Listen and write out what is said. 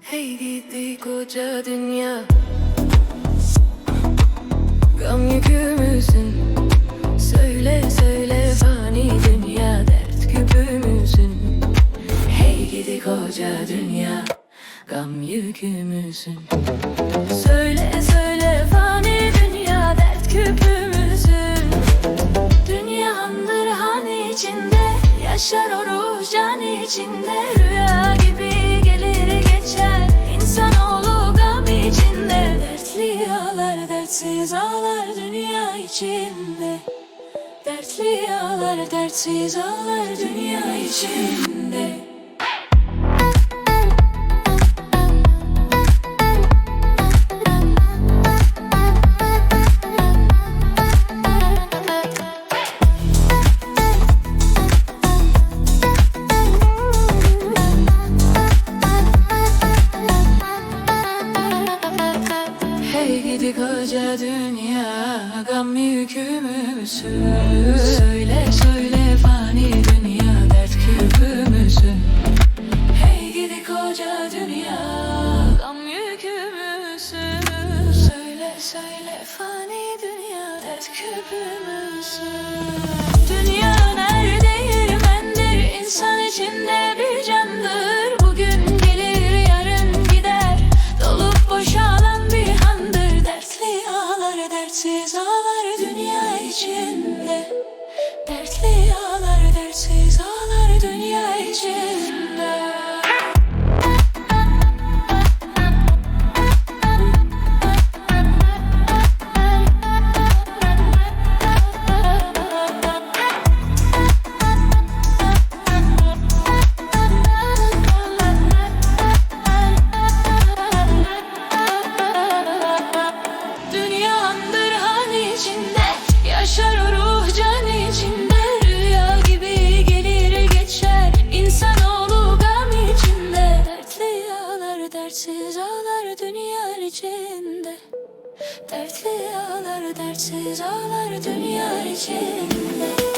Hey gidi koca dünya. Gam yükümüzün. Söyle söyle fani dünya. Dert küpümüzün. Hey gidi koca dünya. Gam yükümüzün. Söyle söyle fani dünya. Dert küpümüzün. Dünya andır hani içinde Yaşar o can hani içinde. ağlar dünya içinde. Dertli ağlar dertsiz ağlar dünya içinde. Taşırsam yükümüzü Söyle söyle fani dünya dert küpümüzün Hey gidi koca dünya. Gam yükümüzün Söyle söyle. Fani dünya dert küpümüzün dertsiz ağlar dünya içinde. Dertli ağlar dertsiz ağlar dünya içinde.